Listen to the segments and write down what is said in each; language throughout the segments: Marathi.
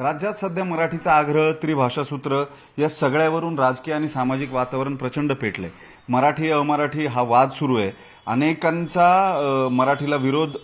राज्यात सध्या मराठीचा आग्रह त्रिभाषा सूत्र या सगळ्यावरून राजकीय आणि सामाजिक वातावरण प्रचंड पेटले. मराठी अमराठी हा वाद सुरू आहे. अनेकांचा मराठीला विरोध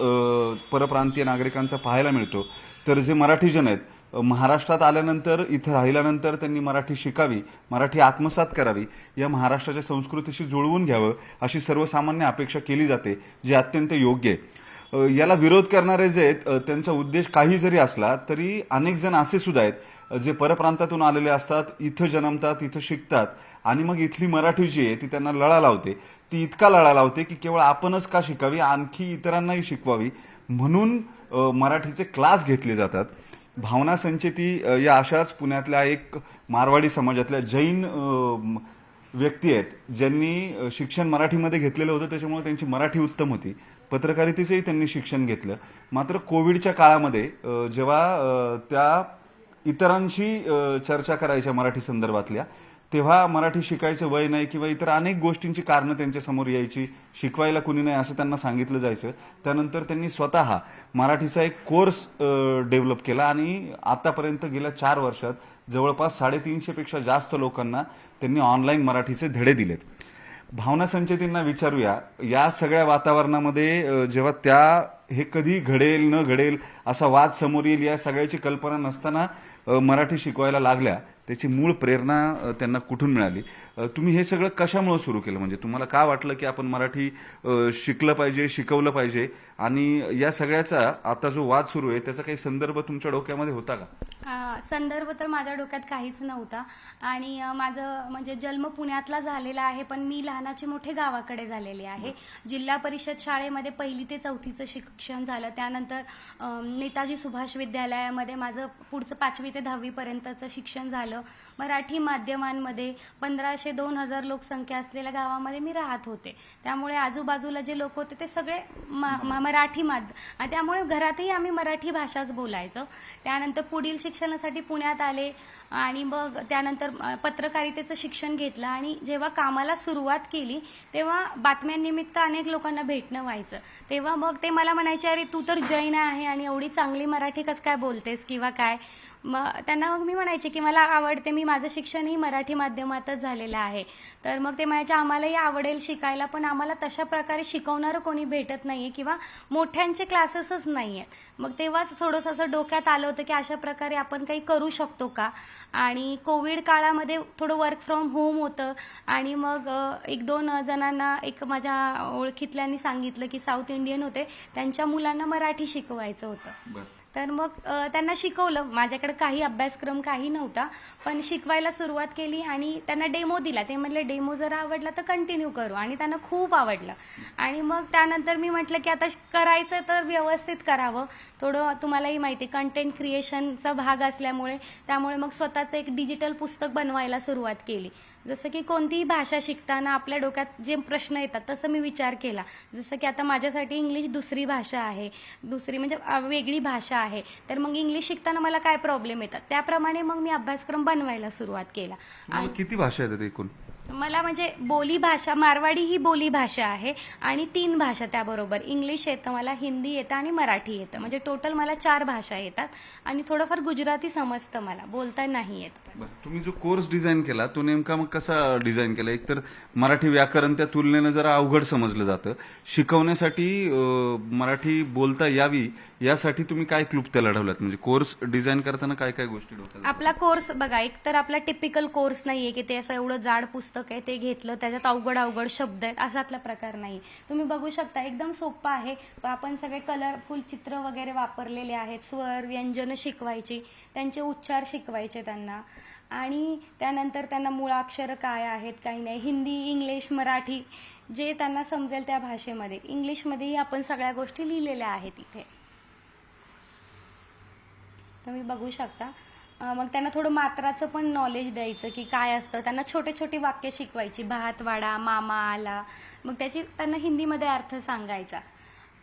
परप्रांतीय नागरिकांचा पाहायला मिळतो. तर जे मराठीजन आहेत महाराष्ट्रात आल्यानंतर इथं राहिल्यानंतर त्यांनी मराठी शिकावी मराठी आत्मसात करावी या महाराष्ट्राच्या संस्कृतीशी जुळवून घ्यावं अशी सर्वसामान्य अपेक्षा केली जाते जे अत्यंत योग्य आहे. याला विरोध करणारे जे आहेत त्यांचा उद्देश काही जरी असला तरी अनेक जण असे सुद्धा आहेत जे परप्रांतातून आलेले असतात इथं जन्मतात इथं शिकतात आणि मग इथली मराठी जी आहे ती त्यांना लळा लावते. ती इतका लळा लावते की केवळ आपणच का शिकावी आणखी इतरांनाही शिकवावी. म्हणून मराठीचे क्लास घेतले जातात. भावना संचेती या अशाच पुण्यातल्या एक मारवाडी समाजातल्या जैन व्यक्ती आहेत ज्यांनी शिक्षण मराठीमध्ये घेतलेलं होतं त्याच्यामुळे त्यांची मराठी उत्तम होती. पत्रकारितेचंही त्यांनी शिक्षण घेतलं. मात्र कोविडच्या काळामध्ये जेव्हा त्या इतरांशी चर्चा करायच्या मराठी संदर्भातल्या तेव्हा मराठी शिकायचं वय नाही किंवा इतर अनेक गोष्टींची कारणं त्यांच्यासमोर यायची शिकवायला कुणी नाही असं त्यांना सांगितलं जायचं. त्यानंतर त्यांनी स्वतः मराठीचा एक कोर्स डेव्हलप केला आणि आतापर्यंत गेल्या चार वर्षात जवळपास साडेतीनशेपेक्षा जास्त लोकांना त्यांनी ऑनलाईन मराठीचे धडे दिलेत. भावना संचेतींना विचारूया. या सगळ्या वातावरणामध्ये जेव्हा त्या हे कधी घडेल न घडेल असा वाद समोर येईल या सगळ्याची कल्पना नसताना मराठी शिकवायला लागल्या. त्याची मूळ प्रेरणा त्यांना कुठून मिळाली? तुम्ही हे सगळं कशामुळे सुरू केलं? म्हणजे तुम्हाला का वाटलं की आपण मराठी शिकलं पाहिजे शिकवलं पाहिजे? आणि या सगळ्याचा आता जो वाद सुरू आहे त्याचा काही संदर्भ तुमच्या डोक्यामध्ये होता का? संदर्भ तर माझ्या डोक्यात काहीच नव्हता. आणि माझं म्हणजे जन्म पुण्यातला झालेला आहे पण मी लहानाचे मोठे गावाकडे झालेले आहे. जिल्हा परिषद शाळेमध्ये पहिली ते चौथीचं शिक्षण झालं. त्यानंतर नेताजी सुभाष विद्यालयामध्ये माझं पुढचं पाचवी ते दहावीपर्यंतचं शिक्षण झालं. मराठी माध्यमांमध्ये पंधराशे दोन हजार लोकसंख्या असलेल्या गावामध्ये मी राहत होते. त्यामुळे आजूबाजूला जे लोक होते ते सगळे मा- मा- मराठी माध्यम त्यामुळे घरातही आम्ही मराठी भाषाच बोलायचो. त्यानंतर पुढील शिक्षणासाठी पुण्यात आले आणि मग त्यानंतर पत्रकारितेचं शिक्षण घेतलं आणि जेव्हा कामाला सुरुवात केली तेव्हा बातम्यांनिमित्त अनेक लोकांना भेटणं व्हायचं. तेव्हा मग ते मला म्हणायचे अरे तू तर जैन आहे आणि एवढी चांगली मराठी कसं काय बोलतेस किंवा काय? मग त्यांना मग मी म्हणायचे की मला आवडते मी माझं शिक्षणही मराठी माध्यमातच झालेलं आहे. तर मग ते म्हणायचे आम्हालाही आवडेल शिकायला पण आम्हाला तशा प्रकारे शिकवणारं कोणी भेटत नाहीये किंवा मोठ्यांचे क्लासेसच नाही आहेत मग तेव्हाच थोडंसं असं डोक्यात आलं होतं की अशा प्रकारे आपण काही करू शकतो का? आणि कोविड काळामध्ये थोडं वर्क फ्रॉम होम होतं. आणि मग एक दोन जणांना एक माझ्या ओळखीतल्यांनी सांगितलं की साऊथ इंडियन होते. त्यांच्या मुलांना मराठी शिकवायचं होतं. तर मग त्यांना शिकवलं. माझ्याकडे काही अभ्यासक्रम काही नव्हता पण शिकवायला सुरुवात केली आणि त्यांना डेमो दिला. ते म्हटले डेमो जर आवडला तर कंटिन्यू करू. आणि त्यांना खूप आवडलं. आणि मग त्यानंतर मी म्हटलं की आता करायचं तर व्यवस्थित करावं. थोडं तुम्हालाही माहिती कंटेंट क्रिएशनचा भाग असल्यामुळे त्यामुळे मग स्वतःचं एक डिजिटल पुस्तक बनवायला सुरुवात केली. जसं की कोणतीही भाषा शिकताना आपल्या डोक्यात जे प्रश्न येतात तसं मी विचार केला. जसं की आता माझ्यासाठी इंग्लिश दुसरी भाषा आहे दुसरी म्हणजे वेगळी भाषा आहे. तर मग इंग्लिश शिकताना मला काय प्रॉब्लेम येतात? त्याप्रमाणे मग मी अभ्यासक्रम बनवायला सुरुवात केला. किती भाषा येतात एकूण? मला म्हणजे बोली भाषा मारवाडी ही बोली भाषा आहे आणि तीन भाषा त्याबरोबर. इंग्लिश येतं मला हिंदी येतं आणि मराठी येतं. म्हणजे टोटल मला चार भाषा येतात आणि थोडंफार गुजराती समजतं मला. बोलता नाही येत. तुम्ही जो कोर्स डिझाईन केला तो नेमका मग कसा डिझाईन केला? एकतर मराठी व्याकरण त्या तुलनेनं जरा अवघड समजलं जातं. शिकवण्यासाठी मराठी बोलता यावी यासाठी तुम्ही काय क्लुप्त्या लढवल्यात म्हणजे कोर्स डिझाईन करताना काय काय गोष्टी आपला कोर्स बघा एक तर आपला टिपिकल कोर्स नाहीये की ते असं एवढं जाड पुस्तक आहे ते घेतलं त्याच्यात अवघड अवघड शब्द आहेत असातला प्रकार नाही. तुम्ही बघू शकता एकदम सोपं आहे. आपण सगळे कलरफुल चित्र वगैरे वापरलेले आहेत स्वर व्यंजन शिकवायची त्यांचे उच्चार शिकवायचे त्यांना. आणि त्यानंतर त्यांना मुळाक्षर काय आहेत काही नाही. हिंदी इंग्लिश मराठी जे त्यांना समजेल त्या भाषेमध्ये. इंग्लिशमध्येही आपण सगळ्या गोष्टी लिहिलेल्या आहेत इथे. तुम्ही बघू शकता. मग त्यांना थोडं मात्राचं पण नॉलेज द्यायचं की काय असतं. त्यांना छोटे छोटे वाक्य शिकवायची. भात वाडा मामा आला. मग त्याची त्यांना हिंदीमध्ये अर्थ सांगायचा.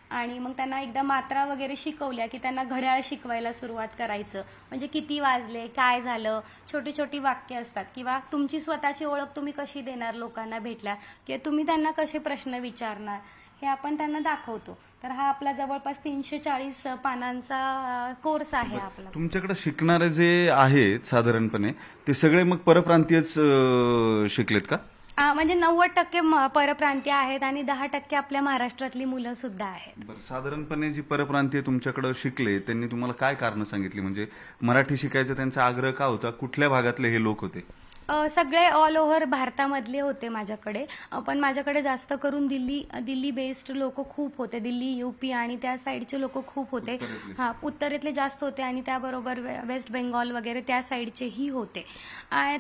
आणि मग त्यांना एकदा मात्रा वगैरे शिकवल्या की त्यांना घड्याळ शिकवायला सुरुवात करायचं. म्हणजे किती वाजले काय झालं? छोटी छोटी वाक्य असतात. किंवा तुमची स्वतःची ओळख तुम्ही कशी देणार लोकांना भेटल्या? किंवा तुम्ही त्यांना कसे प्रश्न विचारणार? हे आपण त्यांना दाखवतो. तर हा आपला जवळपास तीनशे चाळीस पानांचा कोर्स आहे आपला. तुमच्याकडे शिकणारे जे आहेत साधारणपणे ते सगळे मग परप्रांतीयच शिकलेत का? म्हणजे नव्वद टक्के परप्रांतीय आहेत आणि दहा टक्के आपल्या महाराष्ट्रातली मुलं सुद्धा आहेत. बरं. साधारणपणे जी परप्रांतीय तुमच्याकडे शिकले त्यांनी तुम्हाला काय कारण सांगितली? म्हणजे मराठी शिकायचा त्यांचा आग्रह का होता? कुठल्या भागातले हे लोक होते? सगळे ऑल ओव्हर भारतामधले होते माझ्याकडे. पण माझ्याकडे जास्त करून दिल्ली दिल्ली बेस्ड लोक खूप होते. दिल्ली युपी आणि त्या साईडचे लोक खूप होते. हा उत्तरेतले जास्त होते आणि त्याबरोबर वेस्ट बेंगॉल वगैरे त्या साईडचेही होते.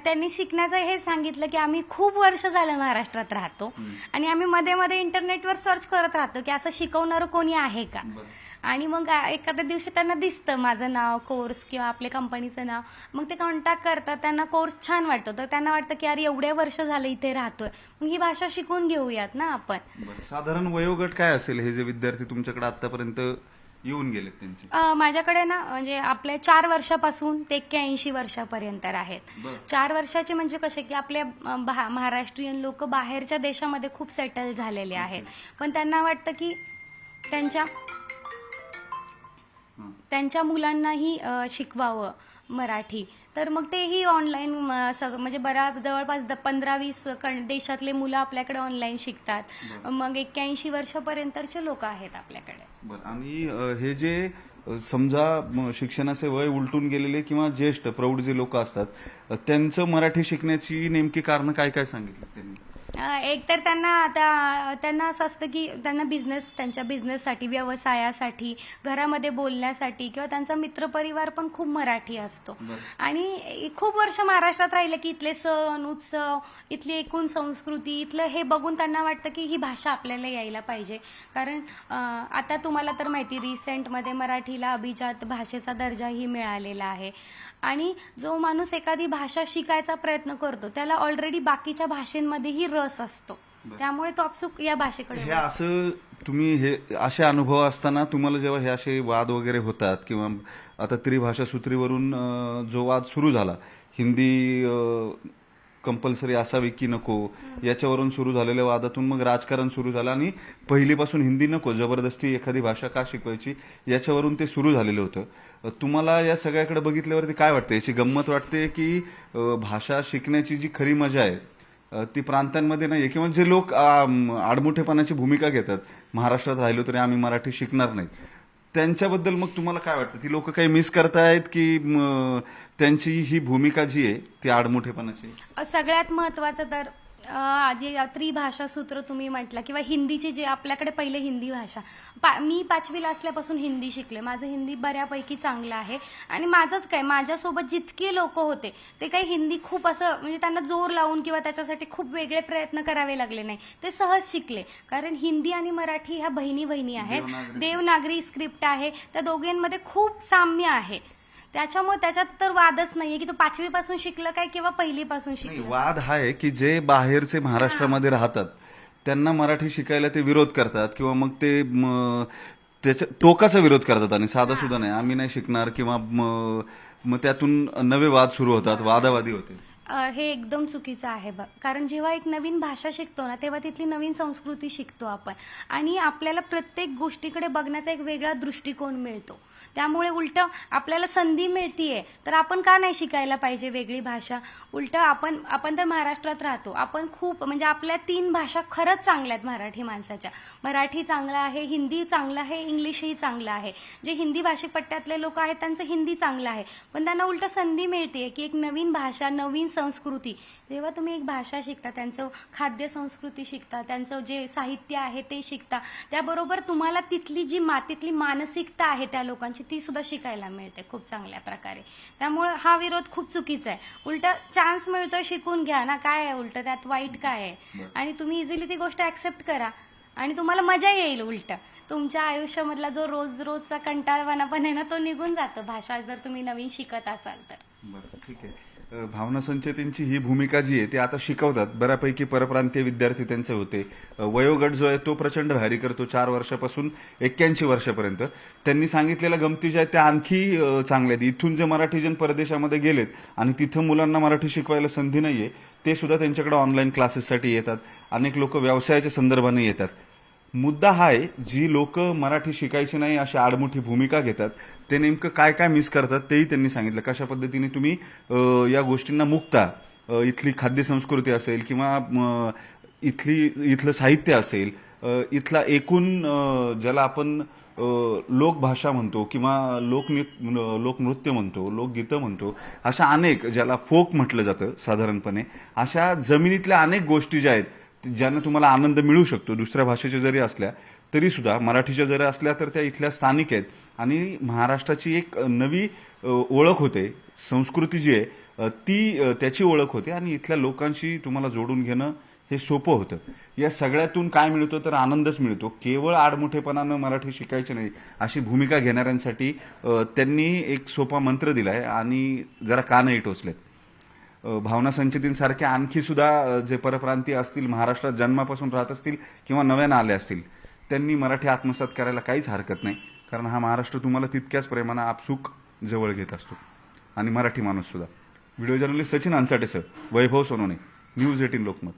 त्यांनी शिकण्याचं हे सांगितलं की आम्ही खूप वर्ष झालं महाराष्ट्रात राहतो. आणि आम्ही मध्ये मध्ये इंटरनेटवर सर्च करत राहतो की असं शिकवणारं कोणी आहे का? आणि मग एखाद्या दिवशी त्यांना दिसतं माझं नाव कोर्स किंवा आपल्या कंपनीचं नाव. मग ते कॉन्टॅक्ट करतात त्यांना कोर्स छान वाटतो. तर त्यांना वाटतं की अरे एवढे वर्ष झालं इथे राहतोय. मग ही भाषा शिकून घेऊयात ना आपण. साधारण वयोगट काय असेल हे जे विद्यार्थी तुमच्याकडे आतापर्यंत येऊन त्यांचे? अ, माझ्याकडे ना म्हणजे आपले चार वर्षापासून ते एक्क्याऐंशी वर्षापर्यंत आहेत. चार वर्षाचे म्हणजे कसे की आपले महाराष्ट्रीयन लोक बाहेरच्या देशामध्ये खूप सेटल झालेले आहेत. पण त्यांना वाटतं की त्यांच्या त्यांच्या मुलांनाही शिकवावं मराठी. तर मग तेही ऑनलाईन म्हणजे बऱ्या जवळपास पंधरा वीस देशातले मुलं आपल्याकडे ऑनलाईन शिकतात. मग एक्क्याऐंशी वर्षापर्यंतचे लोक आहेत आपल्याकडे. बरं. आणि हे जे समजा शिक्षणाचे वय उलटून गेलेले किंवा ज्येष्ठ प्रौढ जे लोक असतात त्यांचं मराठी शिकण्याची नेमकी कारण काय काय सांगितलं त्यांनी? एक तर त्यांना आता त्यांना असं असतं की त्यांना बिझनेस त्यांच्या बिझनेससाठी व्यवसायासाठी घरामध्ये बोलण्यासाठी किंवा त्यांचा मित्रपरिवार पण खूप मराठी असतो. आणि खूप वर्ष महाराष्ट्रात राहिले की इथले सण उत्सव इथली एकूण संस्कृती इथलं हे बघून त्यांना वाटतं की ही भाषा आपल्याला यायला पाहिजे. कारण आता तुम्हाला तर माहिती रिसेंटमध्ये मराठीला अभिजात भाषेचा दर्जाही मिळालेला आहे. आणि जो माणूस एखादी भाषा शिकायचा प्रयत्न करतो त्याला ऑलरेडी बाकीच्या भाषेंमध्येही रस असतो त्यामुळे तो आपसुक या भाषेकडे हे असं तुम्ही हे असे अनुभव असताना तुम्हाला जेव्हा हे असे वाद वगैरे होतात किंवा आता त्रिभाषा सूत्रीवरून जो वाद सुरू झाला हिंदी कंपल्सरी असावी की नको याच्यावरून सुरू झालेल्या वादातून मग राजकारण सुरू झालं आणि पहिलीपासून हिंदी नको जबरदस्ती एखादी भाषा का शिकवायची याच्यावरून ते सुरू झालेलं होतं. तुम्हाला या सगळ्याकडे बघितल्यावरती काय वाटतं याची गंमत वाटते की भाषा शिकण्याची जी खरी मजा आहे ती प्रांतांमध्ये नाहीये. किंवा जे लोक आडमुठेपणाची भूमिका घेतात महाराष्ट्रात राहिलो तरी आम्ही मराठी शिकणार नाही त्यांच्याबद्दल मग तुम्हाला काय वाटतं? ती लोक काही मिस करतायत की त्यांची ही भूमिका जी आहे ती आडमुठेपणाची? सगळ्यात महत्वाचं तर अ, जे त्रिभाषा सूत्र तुम्ही म्हटलं किंवा हिंदीची जे आपल्याकडे पहिले हिंदी भाषा. पा, मी पाचवीला असल्यापासून हिंदी शिकले. माझं हिंदी बऱ्यापैकी चांगलं आहे. आणि माझंच काय माझ्यासोबत जितके लोक होते ते काही हिंदी खूप असं म्हणजे त्यांना जोर लावून किंवा त्याच्यासाठी खूप वेगळे प्रयत्न करावे लागले नाही. ते सहज शिकले. कारण हिंदी आणि मराठी ह्या बहिणी बहिणी आहेत. देवनागरी. स्क्रिप्ट आहे. त्या दोघांमध्ये खूप साम्य आहे. त्याच्यामुळे त्याच्यात तर वादच नाहीये की तो पाचवी पासून शिकलं काय किंवा पहिली पासून नाही, शिकलं? वाद हा आहे की जे बाहेरचे महाराष्ट्रामध्ये राहतात त्यांना मराठी शिकायला ते विरोध करतात किंवा मग ते म, त्याच्या टोकाचा विरोध करतात आणि साधा सुद्धा नाही आम्ही नाही शिकणार किंवा म, मग त्यातून नवे वाद सुरू होतात वादावादी होते हे एकदम चुकीचं आहे बघ. कारण जेव्हा एक नवीन भाषा शिकतो ना तेव्हा तिथली नवीन संस्कृती शिकतो आपण. आणि आपल्याला प्रत्येक गोष्टीकडे बघण्याचा एक वेगळा दृष्टिकोन मिळतो. त्यामुळे उलट आपल्याला संधी मिळतीये. तर आपण का नाही शिकायला पाहिजे वेगळी भाषा? उलट आपण आपण तर महाराष्ट्रात राहतो. आपण खूप म्हणजे आपल्या तीन भाषा खरंच चांगल्या आहेत मराठी माणसाच्या. मराठी चांगला आहे हिंदी चांगलं आहे इंग्लिशही चांगलं आहे. जे हिंदी भाषिक पट्ट्यातले लोक आहेत त्यांचं हिंदी चांगलं आहे. पण त्यांना उलट संधी मिळते की एक नवीन भाषा नवीन संस्कृती. जेव्हा तुम्ही एक भाषा शिकता त्यांचं खाद्य संस्कृती शिकता त्यांचं जे साहित्य आहे ते शिकता त्याबरोबर तुम्हाला तिथली जी मातीतली मानसिकता आहे त्या लोकांची ती सुद्धा शिकायला मिळते खूप चांगल्या प्रकारे. त्यामुळे हा विरोध खूप चुकीचा आहे. उलट चान्स मिळतोय शिकून घ्या ना काय आहे उलट? त्यात वाईट काय आहे? आणि तुम्ही इझिली ती गोष्ट ऍक्सेप्ट करा आणि तुम्हाला मजा येईल उलट. तुमच्या आयुष्यामधला जो रोज रोजचा कंटाळवाना पण आहे ना तो निघून जातो. भाषा जर तुम्ही नवीन शिकत असाल तर. बरं ठीक आहे. भावना संचेतींची ही भूमिका जी आहे ती आता शिकवतात. बऱ्यापैकी परप्रांतीय विद्यार्थी त्यांचे होते. वयोगट जो आहे तो प्रचंड भारी करतो चार वर्षापासून एक्क्याऐंशी वर्षापर्यंत. त्यांनी सांगितलेल्या गमती ज्या आहेत त्या आणखी चांगल्या आहेत. इथून जे मराठीजन परदेशामध्ये गेलेत आणि तिथं मुलांना मराठी शिकवायला संधी नाहीये ते सुद्धा त्यांच्याकडे ऑनलाईन क्लासेससाठी येतात. अनेक लोक व्यवसायाच्या संदर्भाने येतात. मुद्दा हा आहे जी लोक मराठी शिकायची नाही अशी आडमुठी भूमिका घेतात ते नेमकं काय काय मिस करतात तेही त्यांनी सांगितलं. कशा पद्धतीने तुम्ही या गोष्टींना मुक्ता? इथली खाद्य संस्कृती असेल किंवा इथली इथलं साहित्य असेल इथला एकूण ज्याला आपण लोकभाषा म्हणतो किंवा लोकनृ लोकनृत्य म्हणतो लोकगीतं म्हणतो अशा अनेक ज्याला फोक म्हटलं जातं साधारणपणे अशा जमिनीतल्या अनेक गोष्टी ज्या आहेत ज्यानं तुम्हाला आनंद मिळू शकतो दुसऱ्या भाषेच्या जरी असल्या तरी सुद्धा मराठीच्या जरी असल्या तर त्या इथल्या स्थानिक आहेत. आणि महाराष्ट्राची एक नवी ओळख होते संस्कृती जी आहे ती त्याची ओळख होते आणि इथल्या लोकांशी तुम्हाला जोडून घेणं हे सोपं होतं. या सगळ्यातून काय मिळतो तर आनंदच मिळतो. केवळ आडमुठेपणानं मराठी शिकायची नाही अशी भूमिका घेणाऱ्यांसाठी त्यांनी एक सोपा मंत्र दिलाय आणि जरा कानही टोचलेत. भावना संचेतींसारखे आणखी सुद्धा जे परप्रांतीय असतील महाराष्ट्रात जन्मापासून राहत असतील किंवा नव्यानं आले असतील त्यांनी मराठी आत्मसात करायला काहीच हरकत नाही. कारण हा महाराष्ट्र तुम्हाला तितक्याच प्रेमानं आपसूक जवळ घेत असतो. आणि मराठी माणूस सुद्धा. Video journalist Sachin Anchate sir Vaibhav Sonone news eighteen Lokmat.